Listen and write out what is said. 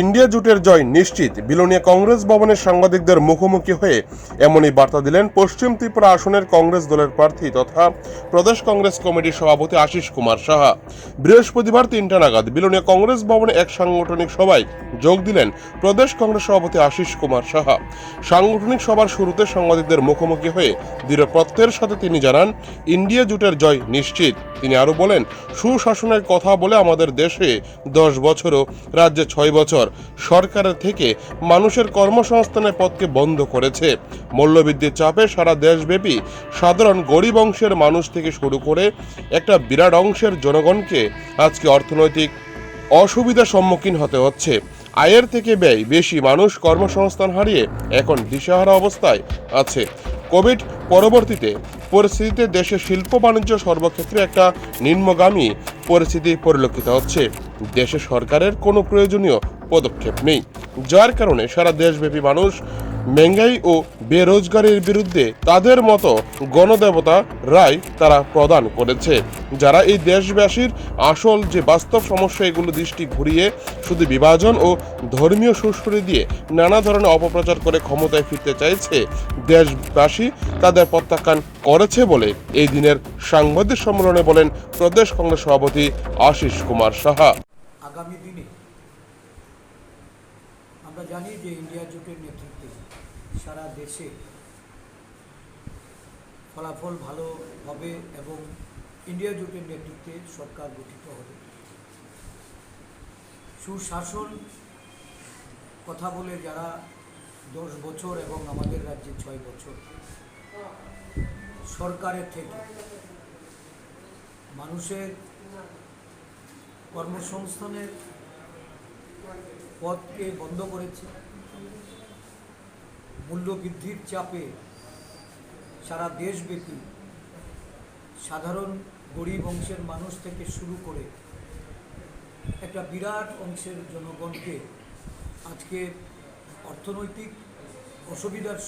India জোটের জয় নিশ্চিত। বিলোনিয়া কংগ্রেস ভবনের সাংবাদিকদের মুখোমুখি হয়ে এমনই বার্তা দিলেন পশ্চিম ত্রিপুরা আসনের কংগ্রেস দলের প্রার্থী তথা প্রদেশ কংগ্রেস কমিটির সভাপতি আশিস কুমার সাহা। বৃহস্পতিবার তিনটা নাগাদ বিলোনিয়া কংগ্রেস ভবনে এক সাংগঠনিক সভায় যোগ দিলেন প্রদেশ কংগ্রেস সভাপতি আশিস কুমার সাহা। সাংগঠনিক সভার শুরুতে সাংবাদিকদের মুখোমুখি হয়ে দৃঢ় প্রত্যয়ের সাথে তিনি জানান, ইন্ডিয়া জোটের জয় নিশ্চিত। তিনি আরও বলেন, সুশাসনের কথা বলে আমাদের দেশে দশ বছরও, রাজ্যে ছয় বছর সরকারের থেকে মানুষের কর্মসংস্থানের পথকে বন্ধ করেছে। মূল্যবৃদ্ধির চাপে সারা দেশব্যাপী সাধারণ গরিব অংশের মানুষ থেকে শুরু করে একটা বিরাট অংশের জনগণকে আজকে অর্থনৈতিক অসুবিধার সম্মুখীন হতে হচ্ছে। আয়ের থেকে ব্যয় বেশি মানুষ কর্মসংস্থান হারিয়ে এখন দিশাহারা অবস্থায় আছে। কোভিড পরবর্তীতে পরিস্থিতিতে দেশে শিল্প বাণিজ্য সর্বক্ষেত্রে একটা নিম্নগামী পরিস্থিতি পরিলক্ষিত হচ্ছে। দেশে সরকারের কোনো প্রয়োজনীয় পদক্ষেপ নেই। যার কারণে সারা দেশব্যাপী মানুষ মেঙ্গাই ও বেরোজগারের বিরুদ্ধে তাদের মতো গণদেবতা রায় তারা প্রদান করেছে। যারা এই দেশবাসীর আসল যে বাস্তব সমস্যা, এগুলো দৃষ্টি ঘুরিয়ে শুধু বিভাজন ও ধর্মীয় সুরসুরি দিয়ে নানা ধরনের অপপ্রচার করে ক্ষমতায় ফিরতে চাইছে দেশবাসী, তাদের প্রত্যাখ্যান করেছে বলে এই দিনের সাংবাদিক সম্মেলনে বলেন প্রদেশ কংগ্রেস সভাপতি আশিস কুমার সাহা। আগামী দিনে আমরা জানি যে ইন্ডিয়া জোটের নেতৃত্বে সারা দেশে ফলাফল ভালো হবে এবং ইন্ডিয়া জোটের নেতৃত্বে সরকার গঠিত হবে। সুশাসন কথা বলে যারা দশ বছর এবং আমাদের রাজ্যে ছয় বছর, সরকারের থেকে মানুষের কর্মসংস্থানের পথকে বন্ধ করেছে। মূল্যবৃদ্ধির চাপে সারা দেশব্যাপী সাধারণ গরিব অংশের মানুষ থেকে শুরু করে একটা বিরাট অংশের জনগণকে আজকে অর্থনৈতিক অসুবিধার